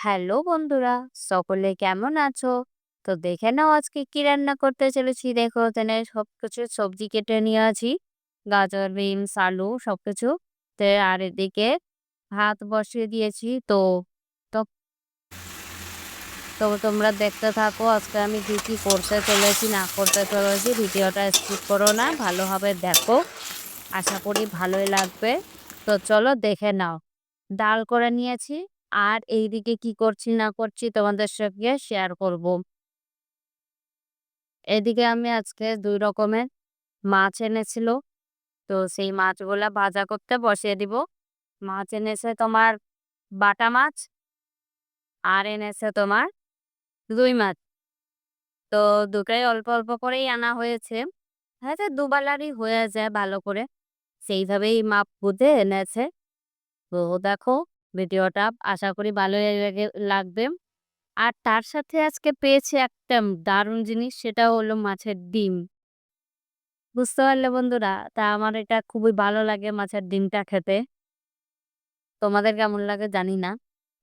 Hello বন্ধুরা, সকলে কেমন আছো? তো দেখে নাও আজকে কি রান্না করতে চলেছি। দেখো এখানে সবকিছু সবজি কেটে নিয়ে আছি। গাজর, বিনস, আলু সব কিছু তো আর এদিকে ভাত বসিয়ে দিয়েছি। তো তো তোমরা দেখতে থাকো আজকে আমি কি কি করতে চলেছি, না করতে চলেছি। ভিডিওটা স্কিপ করো না, ভালোভাবে দেখো। আশা করি ভালোই লাগবে। তো চলো দেখে নাও। ডাল করে নিয়েছি। আর এইদিকে কি করছি, না করছি তোমাদের সঙ্গে শেয়ার করব। এদিকে আমি আজকে দুই রকমের মাছ এনেছিল। তো সেই মাছগুলা ভাজা করতে বসিয়ে দিব। মাছ এনেছে তোমার বাটা মাছ আর এনেছে তোমার রুই মাছ। তো দুটাই অল্প অল্প করেই আনা হয়েছে। হয়তো দুবেলারই হয়ে যায় ভালো করে। সেইভাবেই মাপ বুঝে এনেছে। তো দেখো ভিডিওটা। আশা করি ভালোই লাগে- লাগবে। আর তার সাথে আজকে পেয়েছি একটা দারুণ জিনিস, সেটা হলো মাছের ডিম। বুঝতে পারলে বন্ধুরা, তা আমার এটা খুবই ভালো লাগে মাছের ডিমটা খেতে। তোমাদের কেমন লাগে জানি না,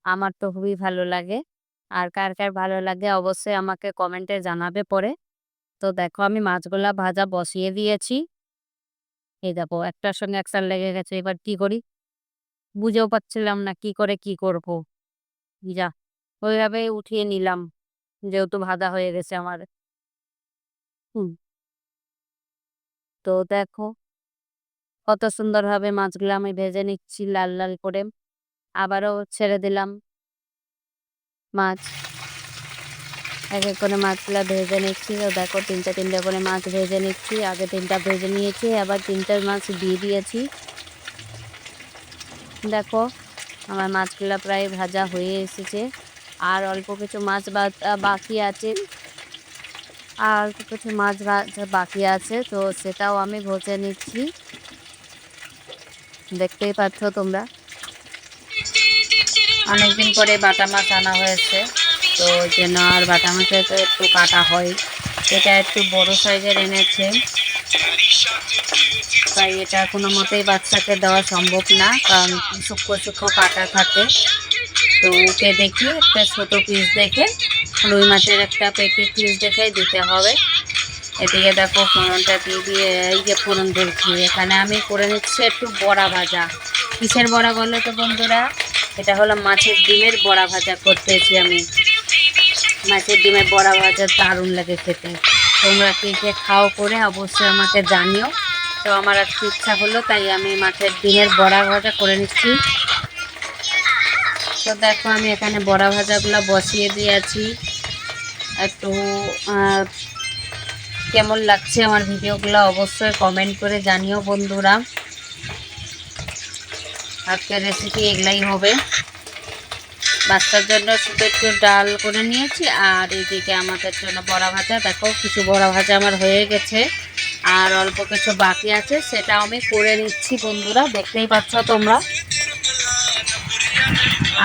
আমার তো খুবই ভালো লাগে। আর কার কার ভালো লাগে অবশ্যই আমাকে কমেন্টে জানাবে পরে। তো দেখো, আমি মাছগুলা ভাজা বসিয়ে দিয়েছি। এই দেখো, একটার সঙ্গে একসার লেগে গেছে, এবার কি করি? বুঝেও পাচ্ছিলাম না কি করে কি করব। যা ওইভাবে উঠিয়ে নিলাম, যেহেতু ভাজা হয়ে গেছে আমার। হুম। তো দেখো, কত সুন্দরভাবে মাছগুলো আমি ভেজে নিচ্ছি লাল লাল করে। আবারও ছেড়ে দিলাম মাছ। এক এক করে মাছগুলো ভেজে নিচ্ছি। তো দেখো, তিনটা তিনটা করে মাছ ভেজে নিচ্ছি। আগে তিনটা ভেজে নিয়েছি, আবার তিনটা মাছ দিয়ে দিয়েছি। দেখো, আমার মাছগুলো প্রায় ভাজা হয়ে এসেছে। আর অল্প কিছু মাছ বাকি আছে। আর কিছু মাছ বাকি আছে, তো সেটাও আমি ভজে নিচ্ছি। দেখতেই পাচ্ছ তোমরা। অনেকদিন পরে বাটা মাছ আনা হয়েছে, তো জন্য আর বাটা মাছে তো একটু কাটা হয়। এটা একটু বড় সাইজের এনেছে। তাই এটা কোনো মতেই বাচ্চাকে দেওয়া সম্ভব না, কারণ সূক্ষ্ম সূক্ষ্ম কাটা থাকে। তো ওকে দেখি একটা ছোট পিস দেখে, রুই মাছের একটা পেটি পিস দেখে দিতে হবে। এদিকে দেখো ফোড়নটা দিয়ে দিয়ে এই যে ফোড়ন ধরছি এখানে আমি করে নিচ্ছি একটু বড়া ভাজা। কিসের বড়া বলো তো বন্ধুরা? এটা হলো মাছের ডিমের বড়া ভাজা করতেছি আমি। মাছের ডিমের বড়া ভাজা দারুণ লাগে খেতে। তোমরা কে কে খাও করে অবশ্যই আমাকে জানিও। তো আমার আজকে ইচ্ছা হলো, তাই আমি মাছের ডিমের বড়া ভাজা করে নিচ্ছি। তো দেখো, আমি এখানে বড়া ভাজাগুলো বসিয়ে দিয়েছি। একটু কেমন লাগছে আমার ভিডিওগুলো অবশ্যই কমেন্ট করে জানিও বন্ধুরা। আজকের রেসিপি এগুলাই হবে। বাচ্চার জন্য শুধু একটু ডাল করে নিয়েছি, আর এদিকে আমাদের জন্য বড়া ভাজা। দেখো, কিছু বড়া ভাজা আমার হয়ে গেছে, আর অল্প কিছু বাকি আছে, সেটা আমি করে নিচ্ছি বন্ধুরা, দেখতেই পাচ্ছ তোমরা।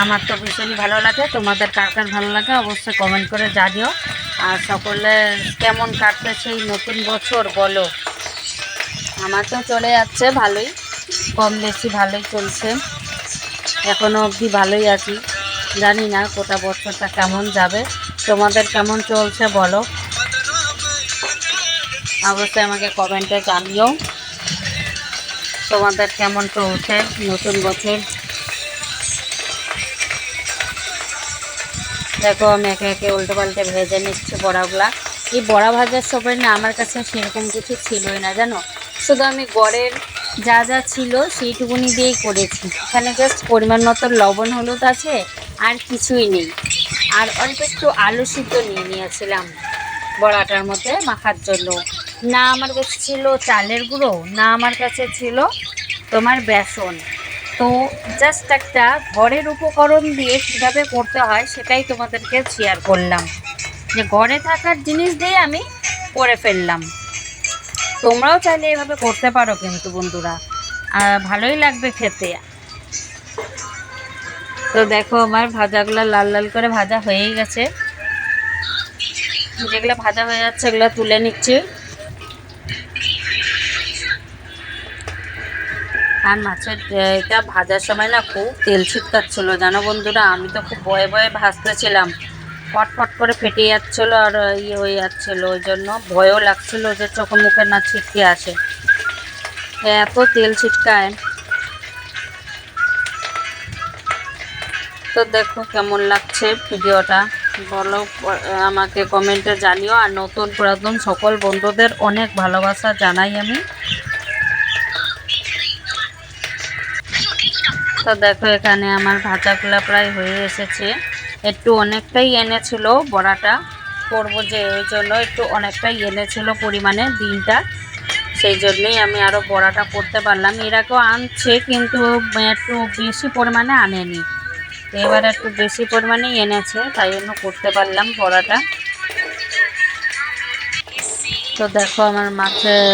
আমার তো ভীষণই ভালো লাগে, তোমাদের কার কার ভালো লাগে অবশ্যই কমেন্ট করে জানিও। আর সকলে কেমন কাটতেছে এই নতুন বছর, বলো। আমার তো চলে যাচ্ছে ভালোই, কম বেশি ভালোই চলছে। এখনও অবধি ভালোই আছি। জানি না গোটা বছরটা কেমন যাবে। তোমাদের কেমন চলছে বলো? অবশ্যই আমাকে কমেন্টে জানিও। তোমাদের কেমন চলছে নতুন বছর? দেখো, আমি একে একে উল্টো পাল্টে ভেজে নিচ্ছি বড়াগুলা। এই বড়া ভাজার সময় না আমার কাছে সেরকম কিছু ছিলই না, জানো? শুধু আমি গড়ের যা যা ছিল সেইটুকুনি দিয়েই করেছি। এখানে জাস্ট পরিমাণ মতো লবণ, হলুদ আছে। আর কিছুই নেই। আর অল্প একটু আলু সিদ্ধ নিয়ে নিয়েছিলাম বড়াটার মধ্যে মাখার জন্য। না আমার কাছে ছিল চালের গুঁড়ো, না আমার কাছে ছিল তোমার বেসন। তো জাস্ট একটা ঘরের উপকরণ দিয়ে কীভাবে করতে হয় সেটাই তোমাদেরকে শেয়ার করলাম। যে ঘরে থাকার জিনিস দিয়ে আমি করে ফেললাম। তোমরাও চাইলে এভাবে করতে পারো কিন্তু বন্ধুরা। ভালোই লাগবে খেতে। তো দেখো আমার ভাজাগুলো লাল লাল করে ভাজা হয়েই গেছে। যেগুলো ভাজা হয়ে যাচ্ছে এগুলো তুলে নিচ্ছি। আর মাছের এটা ভাজার সময় না খুব তেল ছিটকাচ্ছিল, জানো বন্ধুরা? আমি তো খুব ভয়ে ভয়ে ভাজতেছিলাম। ফটফট করে ফেটে যাচ্ছিল আর ইয়ে হয়ে যাচ্ছিল, ওই জন্য ভয়ও লাগছিল যে চোখে মুখে না ছিটকে আসে। এত তেল ছিটকায়। তো দেখো কেমন লাগছে ভিডিওটা। বলো, আমাকে কমেন্টে জানিও। আর নতুন পুরাতন সকল বন্ধুদের অনেক ভালোবাসা জানাই আমি। তো দেখো, এখানে আমার ভাজাগুলো প্রায় হয়ে এসেছে। একটু অনেকটাই এনেছিল বড়াটা। করব যে ওই জন্য একটু অনেকটাই এনেছিল পরিমাণে দিনটা সেই জন্যই আমি আরও বড়াটা করতে পারলাম। এর আগেও আনছে, কিন্তু একটু বেশি পরিমাণে আনেনি। এবার একটু বেশি পরিমাণেই এনেছে, তাই জন্য করতে পারলাম বড়াটা। তো দেখো আমার মাছের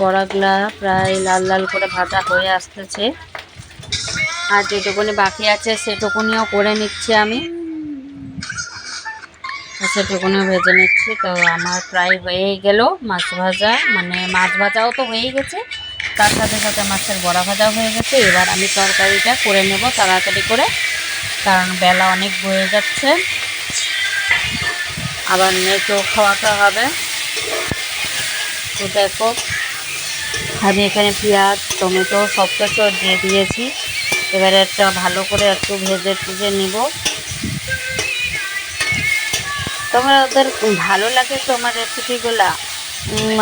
বড়াগুলা প্রায় লাল লাল করে ভাজা হয়ে আসতেছে। আর যেটুকুনি বাকি আছে সেটুকুনিও করে নিচ্ছি আমি। সেটুকুনিও ভেজে নিচ্ছি। তো আমার প্রায় হয়েই গেল মাছ ভাজা। মানে মাছ ভাজাও তো হয়েই গেছে, তার সাথে সাথে মাছের বড়া ভাজাও হয়ে গেছে। এবার আমি তরকারিটা করে নেব তাড়াতাড়ি করে। কারণ বেলা অনেক বয়ে যাচ্ছে। আবার নেচো খাওয়াতে হবে। তো দেখো, আমি এখানে পেঁয়াজ, টমেটো সব কিছু দিয়ে দিয়েছি। এবারে একটা ভালো করে একটু ভেজে টুজে নিব। ওদের ভালো লাগে তোমার রেসিপিগুলা?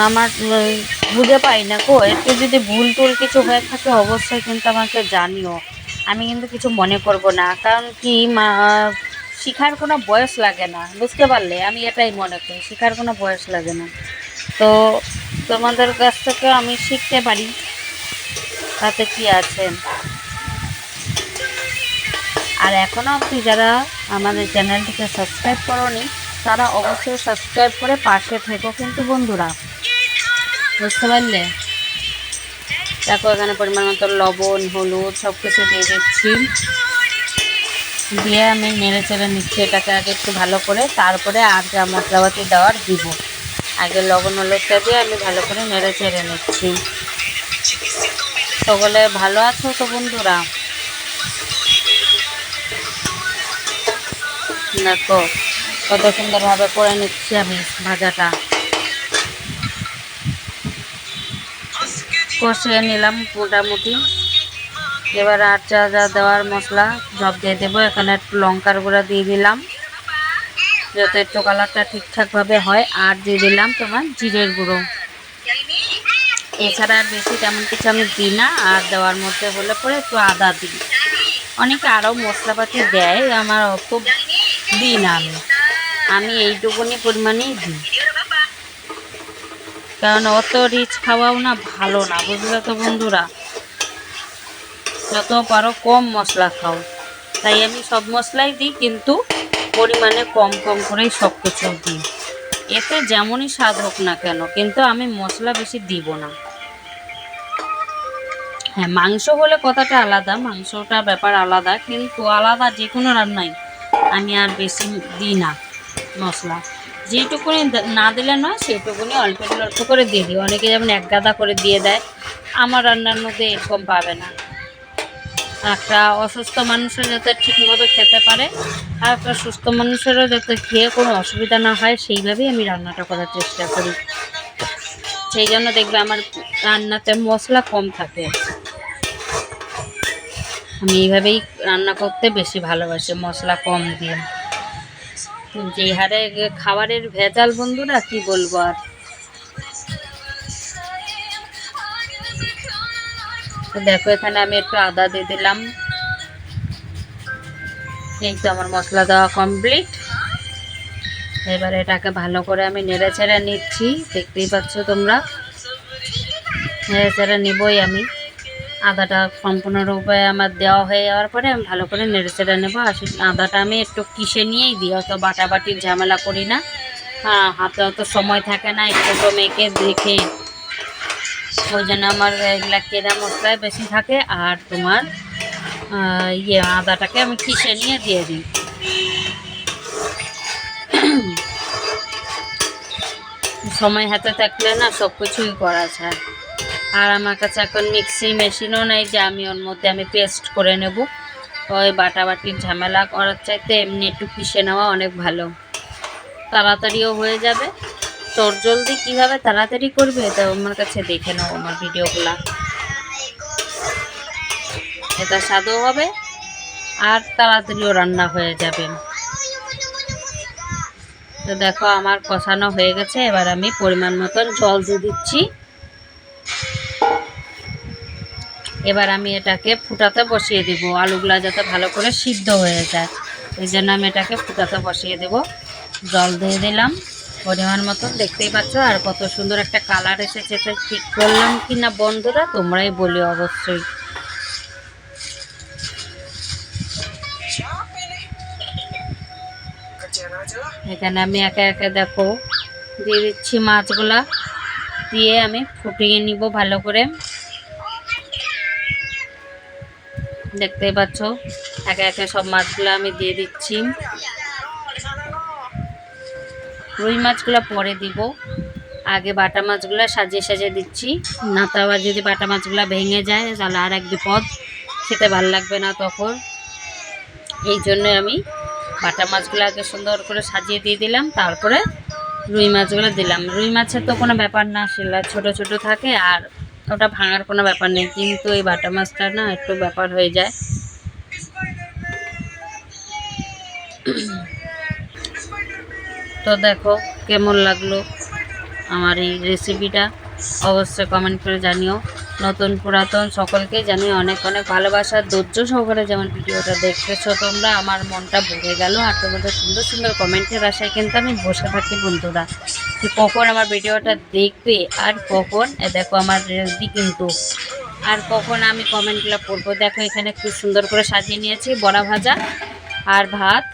আমার বুঝে পাই না কো একটু যদি ভুল টুল কিছু হয়ে থাকে, অবশ্যই কিন্তু আমাকে জানিও। আমি কিন্তু কিছু মনে করব না, কারণ কি মা, শিখার কোনো বয়স লাগে না, বুঝতে পারলে? আমি এটাই মনে করি, শিখার কোনো বয়স লাগে না। তো তোমাদের কাছ থেকে আমি শিখতে পারি। তাতে কি আছে? আর এখনও অবধি যারা আমাদের চ্যানেলটিকে সাবস্ক্রাইব করনি, তারা অবশ্যই সাবস্ক্রাইব করে পাশে থেকো কিন্তু বন্ধুরা। বুঝতে পারলে? দেখো এখানে পরিমাণ মতো লবণ, হলুদ সব কিছু দিয়ে দিচ্ছি। দিয়ে আমি নেড়ে চেড়ে নিচ্ছি এটাকে আগে একটু ভালো করে, তারপরে আর যা মশলাপাতি দেওয়ার দিব। আগে লবণ, হলুদটা দিয়ে আমি ভালো করে নেড়ে চেড়ে নিচ্ছি। সকলে ভালো আছো তো বন্ধুরা? দেখো, কত সুন্দরভাবে করে নিচ্ছি আমি ভাজাটা। কষিয়ে নিলাম মোটামুটি। এবার আর যা যা দেওয়ার মশলা, সব দিয়ে দেবো। এখানে একটু লঙ্কার গুঁড়া দিয়ে দিলাম। যাতে একটু কালারটা ঠিকঠাকভাবে হয়। আর দিয়ে দিলাম তোমার জিরের গুঁড়ো। এছাড়া আর বেশি তেমন কিছু আমি দিই না। আর দেওয়ার মধ্যে হলে পরে একটু আদা দিই। অনেকে আরও মশলাপাতি দেয়, আমার অত দিই না আমি। আমি এইটুকুনি পরিমাণেই দিই। কারণ অত রিচ খাওয়াও না, ভালো না, বুঝলে তো বন্ধুরা? যত পারো কম মশলা খাও। তাই আমি সব মশলাই দিই, কিন্তু পরিমাণে কম কম করেই সব কিছু দিই। এতে যেমনই স্বাদ হোক না কেন, কিন্তু আমি মশলা বেশি দিব না। হ্যাঁ মাংস হলে কথাটা আলাদা, মাংসটা ব্যাপার আলাদা, কিন্তু আলাদা যে কোনো রান্নাই আমি আর বেশি দিই না মশলা। যেটুকুনি না দিলে নয় সেটুকুনি অল্প অল্প করে দিয়ে দিই। অনেকে যেমন এক গাদা করে দিয়ে দেয়, আমার রান্নার মধ্যে এরকম পাবে না। একটা অসুস্থ মানুষের যাতে ঠিকমতো খেতে পারে, আর একটা সুস্থ মানুষেরও যাতে খেয়ে কোনো অসুবিধা না হয়, সেইভাবেই আমি রান্নাটা করার চেষ্টা করি। সেই জন্য দেখবে আমার রান্নাতে মশলা কম থাকে। আমি এইভাবেই রান্না করতে বেশি ভালোবাসি, মশলা কম দিয়ে। যে হারে খাবারের ভেজাল বন্ধুরা, কি বলব আর? দেখো, এখানে আমি একটু আদা দিয়ে দিলাম। এই তো আমার মশলা দেওয়া কমপ্লিট এবার এটাকে ভালো করে আমি নেড়ে ছেড়ে নিচ্ছি। দেখতেই পাচ্ছ তোমরা? নেড়ে ছেড়ে নিবই আমি। আদাটা সম্পূর্ণরূপে আমার দেওয়া হয়ে যাওয়ার পরে আমি ভালো করে নেড়ে চেড়ে নেব। আর আদাটা আমি একটু কিসে নিয়েই দিই, অত বাটাবাটির ঝামেলা করি না। হ্যাঁ হাতে অত সময় থাকে না, একটু মেখে দেখে। ওই জন্য আমার এগুলা কেনা মশলায় বেশি থাকে। আর তোমার ইয়ে আদাটাকে আমি কিসে নিয়ে দিয়ে দিই। সময় হাতে থাকলে না সব কিছুই করা যায়। আর আমার কাছে এখন মিক্সি মেশিনও নেই যে আমি ওর মধ্যে আমি পেস্ট করে নেব। ওই বাটাবাটির ঝামেলা করার চাইতে এমনি একটু পিষে নেওয়া অনেক ভালো। তাড়াতাড়িও হয়ে যাবে। তোর জলদি কীভাবে তাড়াতাড়ি করবে তা আমার কাছে দেখে নাও আমার ভিডিওগুলা। এটা স্বাদও হবে আর তাড়াতাড়িও রান্না হয়ে যাবে। তো দেখো আমার কষানো হয়ে গেছে, এবার আমি পরিমাণ মতন জল দিয়ে দিচ্ছি। এবার আমি এটাকে ফুটাতে বসিয়ে দেবো। আলুগুলা যাতে ভালো করে সিদ্ধ হয়ে যায়। এই জন্য আমি এটাকে ফুটাতে বসিয়ে দেব। জল দিয়ে দিলাম। পরিমাণ মতন দেখতেই পাচ্ছ আর কত সুন্দর একটা কালার এসেছে। তো ঠিক করলাম কি না বন্ধুরা? তোমরাই বলি অবশ্যই। এখানে আমি একে একে দেখো। দিয়ে দিচ্ছি মাছগুলা। দিয়ে আমি ফুটিয়ে নিব ভালো করে। দেখতেই পাচ্ছ। একে একে সব মাছগুলো আমি দিয়ে দিচ্ছি। রুই মাছগুলো পরে দিব। আগে বাটা মাছগুলো সাজিয়ে সাজিয়ে দিচ্ছি। না তো আবার যদি বাটা মাছগুলো ভেঙে যায়, তাহলে আর এক বিপদ। খেতে ভালো লাগবে না তখন। এই জন্য আমি বাটা মাছগুলো আগে সুন্দর করে সাজিয়ে দিয়ে দিলাম। তারপরে রুই মাছগুলো দিলাম। রুই মাছের তো কোনো ব্যাপার না, সেগুলো ছোট ছোট থাকে আর ওটা ভাঙার কোনো ব্যাপার নেই, কিন্তু এই বাটা মাছটা না একটু ব্যাপার হয়ে যায়। তো দেখো কেমন লাগল আমার এই রেসিপিটা অবশ্যই কমেন্ট করে জানিও। নতুন পুরাতন সকলকে জানি অনেক অনেক ভালোবাসা। ধৈর্য সহকারে যেমন ভিডিওটা দেখতেছো তোমরা, আমার মনটা ভরে গেল। আর তোমাদের সুন্দর সুন্দর কমেন্টের আশায় কিন্তু আমি বসে থাকি বন্ধুরা। কখন আমার ভিডিওটা দেখবে আর কখন দেখো আমার রেসিপি কিন্তু। আর কখন আমি কমেন্টগুলো পড়ব। দেখো এখানে খুব সুন্দর করে সাজিয়ে নিয়েছি, বড়া ভাজা আর ভাত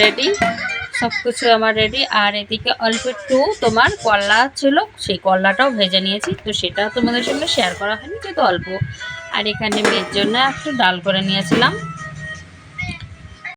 রেডি, সব কিছু আমার রেডি। আর এদিকে অল্প একটু তোমার কলা ছিল, সেই কলাটাও ভেজে নিয়েছি, তো সেটা তোমাদের সঙ্গে শেয়ার করা হয়নি, যেহেতু অল্প। আর এখানে মেয়ের জন্য একটু ডাল করে নিয়েছিলাম।